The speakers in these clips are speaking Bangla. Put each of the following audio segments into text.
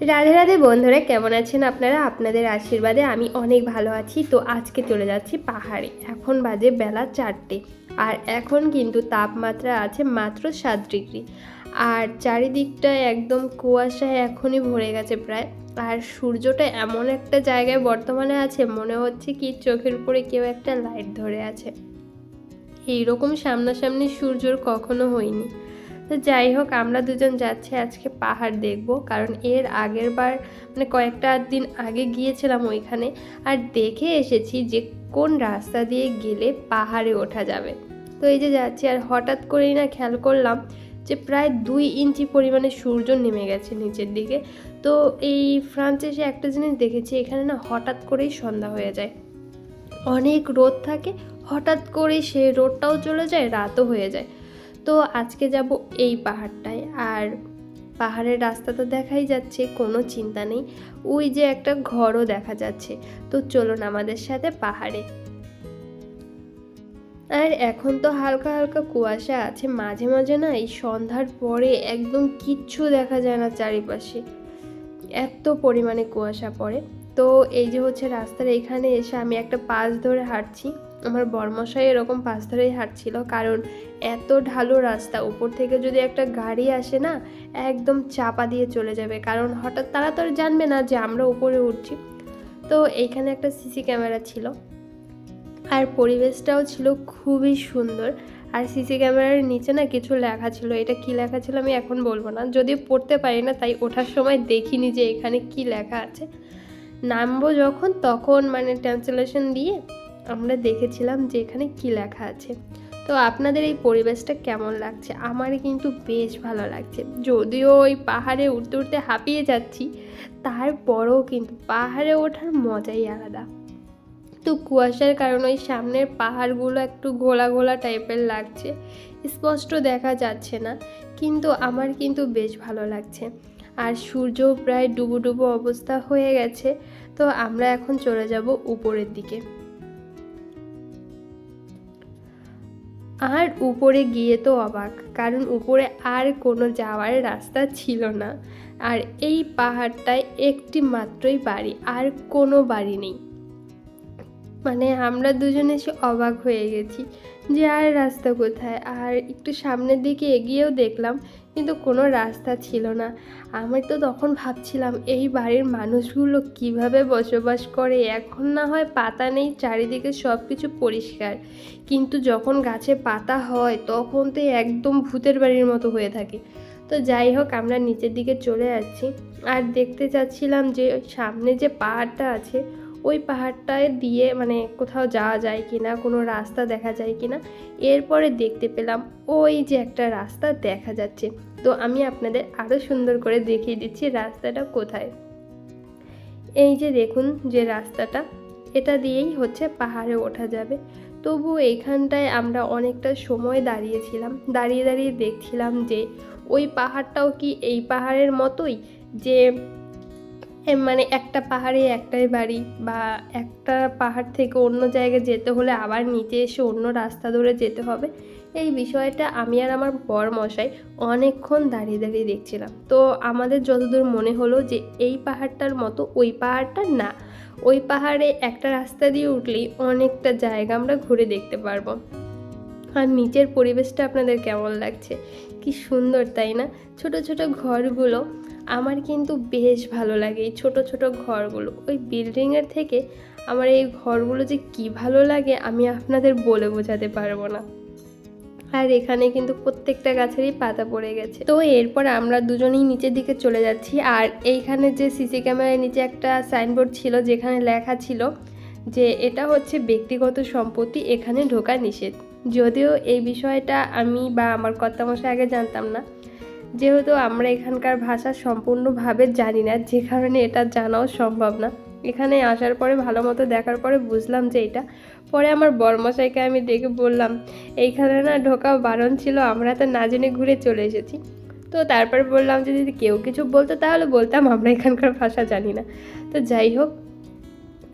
রাধে রাধে বন্ধুরা, কেমন আছেন আপনারা? আপনাদের আশীর্বাদে আমি অনেক ভালো আছি। তো আজকে চলে যাচ্ছি পাহাড়ে। এখন বাজে বেলা চারটে। আর এখন কিন্তু তাপমাত্রা আছে মাত্র সাত ডিগ্রি। আর চারিদিকটা একদম কুয়াশায় এখনই ভরে গেছে প্রায়। আর সূর্যটা এমন একটা জায়গায় বর্তমানে আছে, মনে হচ্ছে কি চোখের উপরে কেউ একটা লাইট ধরে আছে। এইরকম সামনাসামনি সূর্যর কখনো হয়নি। তো যাই হোক, আমরা দুজন যাচ্ছি আজকে পাহাড় দেখব। কারণ এর আগের বার মানে কয়েকটা দিন আগে গিয়েছিলাম ওইখানে আর দেখে এসেছি যে কোন রাস্তা দিয়ে গেলে পাহাড়ে ওঠা যাবে। তো এই যে যাচ্ছি আর হঠাৎ করেই না খেয়াল করলাম যে প্রায় দুই ইঞ্চি পরিমাণে সূর্য নেমে গেছে নিচের দিকে। তো এই ফ্রান্সে এসে একটা জিনিস দেখেছি, এখানে না হঠাৎ করেই সন্ধ্যা হয়ে যায়। অনেক রোদ থাকে, হঠাৎ করে সেই রোদটাও চলে যায়, রাতও হয়ে যায়। তো আজকে যাব এই পাহাড়টায়। আর পাহাড়ের রাস্তা তো দেখাই যাচ্ছে, কোনো চিন্তা নেই। ওই যে একটা ঘরও দেখা যাচ্ছে। তো চলুন আমাদের সাথে পাহাড়ে। আর এখন তো হালকা হালকা কুয়াশা আছে, মাঝে মাঝে না এই সন্ধ্যার পরে একদম কিচ্ছু দেখা যায় না চারিপাশে। এত পরিমাণে কুয়াশা পড়ে। তো এই যে হচ্ছে রাস্তার এখানে এসে আমি একটা পাশ ধরে হাঁটছি। আমার বর্মশাই এরকম পাশ ধরেই হাঁটছিল, কারণ এত ঢালু রাস্তা, উপর থেকে যদি একটা গাড়ি আসে না, একদম চাপা দিয়ে চলে যাবে, কারণ হঠাৎ তারা তো আর জানবে না যে আমরা উপরে উঠছি। তো এইখানে একটা সিসি ক্যামেরা ছিল, আর পরিবেশটাও ছিল খুবই সুন্দর, আর সিসি ক্যামেরার নিচে না কিছু লেখা ছিল, এটা কি লেখা ছিল আমি এখন বলব না যদি পড়তে পারি না, তাই ওঠার সময় দেখিনি যে এখানে কি লেখা আছে। নামবো যখন, তখন মানে ট্রান্সলেশন দিয়ে আমরা দেখেছিলাম যে এখানে কি লেখা আছে। তো আপনাদের এই পরিবেশটা কেমন লাগছে? আমার কিন্তু বেশ ভালো লাগছে। যদিও ওই পাহাড়ে উঠতে উঠতে হাঁপিয়ে যাচ্ছি, তারপরেও কিন্তু পাহাড়ে ওঠার মজাই আলাদা। তো কুয়াশার কারণে ওই সামনের পাহাড়গুলো একটু ঘোলা ঘোলা টাইপের লাগছে, স্পষ্ট দেখা যাচ্ছে না, কিন্তু আমার কিন্তু বেশ ভালো লাগছে। আর সূর্য প্রায় ডুবো ডুবো অবস্থা হয়ে গেছে, তো আমরা এখন চলে যাব উপরের দিকে। আর উপরে গিয়ে তো অবাক, কারণ উপরে আর কোনো যাওয়ার রাস্তা ছিল না। আর এই পাহাড়টায় একটি মাত্রই বাড়ি, আর কোনো বাড়ি নেই। মানে আমরা দুজনে সে অবাক হয়ে গেছি যে আর রাস্তা কোথায়? আর একটু সামনের দিকে এগিয়েও দেখলাম কিন্তু কোনো রাস্তা ছিল না। আমি তো তখন ভাবছিলাম, এই বাড়ির মানুষগুলো কীভাবে বসবাস করে? এখন না হয় পাতা নেই, চারিদিকে সব কিছু পরিষ্কার। কিন্তু যখন গাছে পাতা হয়, তখন তো একদম ভূতের বাড়ির মতো হয়ে থাকে। তো যাই হোক, আমরা নিচের দিকে চলে যাচ্ছি। আর দেখতে চাচ্ছিলাম যে সামনে যে পাহাড়টা আছে ওই পাহাড়টায় দিয়ে মানে কোথাও যাওয়া যায় কি না কোনো রাস্তা দেখা যায় কি না এরপরে দেখতে পেলাম ওই যে একটা রাস্তা দেখা যাচ্ছে। তো আমি আপনাদের আরও সুন্দর করে দেখিয়ে দিচ্ছি রাস্তাটা কোথায়। এই যে দেখুন যে রাস্তাটা, এটা দিয়েই হচ্ছে পাহাড়ে ওঠা যাবে। তবু এইখানটায় আমরা অনেকটা সময় দাঁড়িয়েছিলাম, দাঁড়িয়ে দাঁড়িয়ে দেখছিলাম যে ওই পাহাড়টাও কি এই পাহাড়ের মতোই? যে মানে একটা পাহাড়ে একটাই বাড়ি বা একটা পাহাড় থেকে অন্য জায়গায় যেতে হলে আবার নিচে এসে অন্য রাস্তা ধরে যেতে হবে। এই বিষয়টা আমি আর আমার বর মশাই অনেকক্ষণ দাঁড়িয়ে দাঁড়িয়ে দেখছিলাম। তো আমাদের যতদূর মনে হলো যে এই পাহাড়টার মতো ওই পাহাড়টা না। ওই পাহাড়ে একটা রাস্তা দিয়ে উঠলেই অনেকটা জায়গা আমরা ঘুরে দেখতে পারব। আর নিচের পরিবেশটা আপনাদের কেমন লাগছে? কি সুন্দর, তাই না? ছোট ছোট ঘরগুলো আমার কিন্তু বেশ ভালো লাগে, এই ছোট ছোট ঘরগুলো। ওই বিল্ডিংয়ের থেকে আমার এই ঘরগুলো যে কি ভালো লাগে, আমি আপনাদের বলে বোঝাতে পারব না। আর এখানে কিন্তু প্রত্যেকটা গাছেরই পাতা পড়ে গেছে। তো এরপর আমরা দুজনেই নিচের দিকে চলে যাচ্ছি। আর এইখানে যে সিসি ক্যামেরার নিচে একটা সাইনবোর্ড ছিল, যেখানে লেখা ছিল যে এটা হচ্ছে ব্যক্তিগত সম্পত্তি, এখানে ঢোকা নিষেধ। যদিও এই বিষয়টা আমি বা আমার কর্তামশাই আগে জানতাম না। যেহেতু আমরা এখানকার ভাষা সম্পূর্ণভাবে জানি না, যে কারণে এটা জানাও সম্ভব না। এখানে আসার পরে ভালো মতো দেখার পরে বুঝলাম যে এটা। পরে আমার বর্মশাইকে আমি ডেকে বললাম, এইখানে না ঢোকা বারণ ছিল, আমরা তো না জেনে ঘুরে চলে এসেছি। তো তারপর বললাম যে, যদি কেউ কিছু বলতো তাহলে বলতাম, আমরা এখানকার ভাষা জানি না। তো যাই হোক,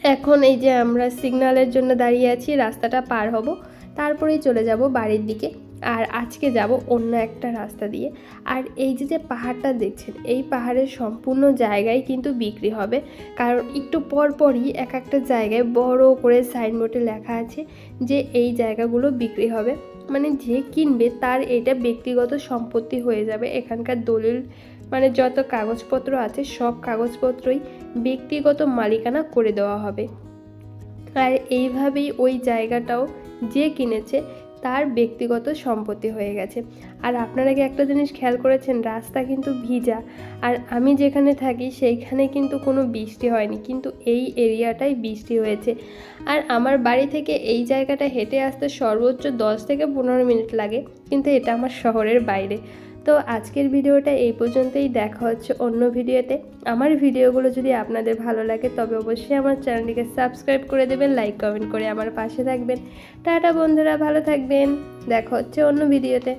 এখন এই যে আমরা সিগন্যালের জন্য দাঁড়িয়ে আছি, রাস্তাটা পার হব। তারপরেই চলে যাব বাড়ির দিকে আর আজকে যাব অন্য একটা রাস্তা দিয়ে। আর এই যে যে পাহাড়টা দেখছেন, এই পাহাড়ের সম্পূর্ণ জায়গায় কিন্তু বিক্রি হবে। কারণ একটু পর পরই এক একটা জায়গায় বড় করে সাইনবোর্ডে লেখা আছে যে এই জায়গাগুলো বিক্রি হবে। মানে যে কিনবে তার এটা ব্যক্তিগত সম্পত্তি হয়ে যাবে। এখানকার দলিল মানে যত কাগজপত্র আছে সব কাগজপত্রই ব্যক্তিগত মালিকানা করে দেওয়া হবে। আর এইভাবেই ওই জায়গাটাও যে কিনেছে তার ব্যক্তিগত সম্পত্তি হয়ে গেছে। আর আপনারা কি একটা জিনিস খেয়াল করেছেন, রাস্তা কিন্তু ভিজা। আর আমি যেখানে থাকি সেইখানে কিন্তু কোনো বৃষ্টি হয়নি, কিন্তু এই এরিয়াটাই বৃষ্টি হয়েছে। আর আমার বাড়ি থেকে এই জায়গাটা হেঁটে আসতে সর্বোচ্চ দশ থেকে পনেরো মিনিট লাগে, কিন্তু এটা আমার শহরের বাইরে। তো আজকের ভিডিওটা এই পর্যন্তই। দেখা হচ্ছে অন্য ভিডিওতে। আমার ভিডিওগুলো যদি আপনাদের ভালো লাগে, তবে অবশ্যই আমার চ্যানেলটিকে সাবস্ক্রাইব করে দেবেন, লাইক, কমেন্ট করে আমার পাশে থাকবেন। টাটা বন্ধুরা, ভালো থাকবেন। দেখা হচ্ছে অন্য ভিডিওতে।